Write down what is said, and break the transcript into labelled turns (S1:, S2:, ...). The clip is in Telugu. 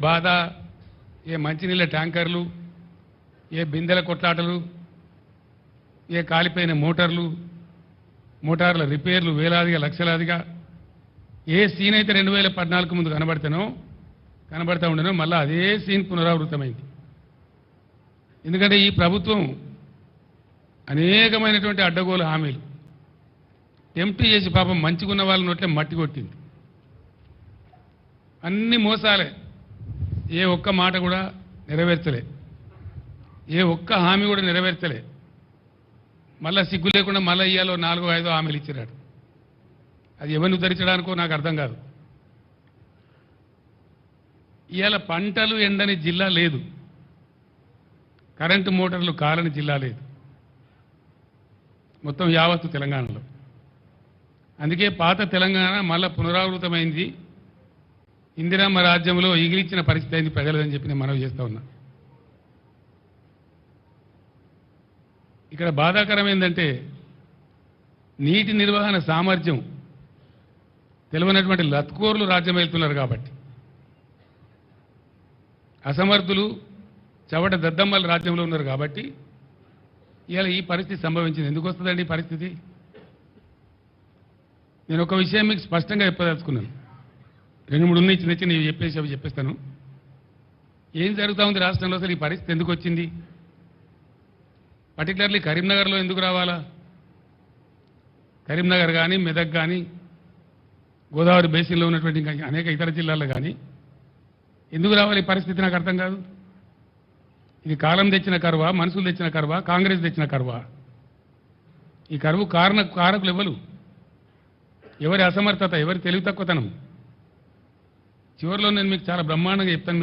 S1: బాధ ఏ మంచినీళ్ళ ట్యాంకర్లు ఏ బిందెల కొట్లాటలు ఏ కాలిపోయిన మోటార్లు మోటార్ల రిపేర్లు వేలాదిగా లక్షలాదిగా ఏ సీన్ అయితే రెండు వేల పద్నాలుగు ముందు కనబడతానో కనబడతా ఉండనో మళ్ళీ అదే సీన్ పునరావృతమైంది. ఎందుకంటే ఈ ప్రభుత్వం అనేకమైనటువంటి అడ్డగోలు హామీలు. టెంప్ట్ చేసి పాపం మంచిగున్న వాళ్ళ నోట్లే మట్టి కొట్టింది. అన్ని మోసాలే. ఏ ఒక్క మాట కూడా నెరవేర్చలే. ఏ ఒక్క హామీ కూడా నెరవేర్చలే. మళ్ళా సిగ్గు లేకుండా మళ్ళీ ఇయ్యాలో నాలుగో ఐదో హామీలు ఇచ్చినాడు. అది ఎవరిని ఉద్ధరించడానికో నాకు అర్థం కాదు. ఇవాళ పంటలు ఎండని జిల్లా లేదు. కరెంటు మోటార్లు కాలని జిల్లా లేదు. మొత్తం యావత్తు తెలంగాణలో. అందుకే పాత తెలంగాణ మళ్ళా పునరావృతమైంది. ఇందిరమ్మ రాజ్యంలో ఈగిలిచ్చిన పరిస్థితి అయింది ప్రజలదని చెప్పి నేను మనవి చేస్తా ఉన్నా. ఇక్కడ బాధాకరం ఏంటంటే నీటి నిర్వహణ సామర్థ్యం తెలివైనటువంటి లత్కోర్లు రాజ్యం వెళ్తున్నారు కాబట్టి. అసమర్థులు చవట దద్దమ్మల రాజ్యంలో ఉన్నారు కాబట్టి ఇలా ఈ పరిస్థితి సంభవించింది. ఎందుకు వస్తుందండి ఈ పరిస్థితి? నేను ఒక విషయం మీకు స్పష్టంగా చెప్పదలుచుకున్నాను. రెండు మూడు ఉన్నాయి చిన్న చిన్న చెప్పేసి అవి చెప్పేస్తాను. ఏం జరుగుతూ ఉంది రాష్ట్రంలో అసలు ఈ పరిస్థితి ఎందుకు వచ్చింది? పర్టికులర్లీ కరీంనగర్లో ఎందుకు రావాలా? కరీంనగర్ కానీ మెదక్ కానీ గోదావరి బేసిన్లో ఉన్నటువంటి ఇంకా అనేక ఇతర జిల్లాల్లో కానీ ఎందుకు రావాలి ఈ పరిస్థితి నాకు అర్థం కాదు. ఇది కాలం తెచ్చిన కరువా మనుషులు తెచ్చిన కరువా కాంగ్రెస్ తెచ్చిన కరువా? ఈ కరువు కారణ కారకులు ఎవరు? ఎవరి అసమర్థత ఎవరి తెలివి తక్కువతనం? చివరిలో నేను మీకు చాలా బ్రహ్మాండంగా చెప్తాను.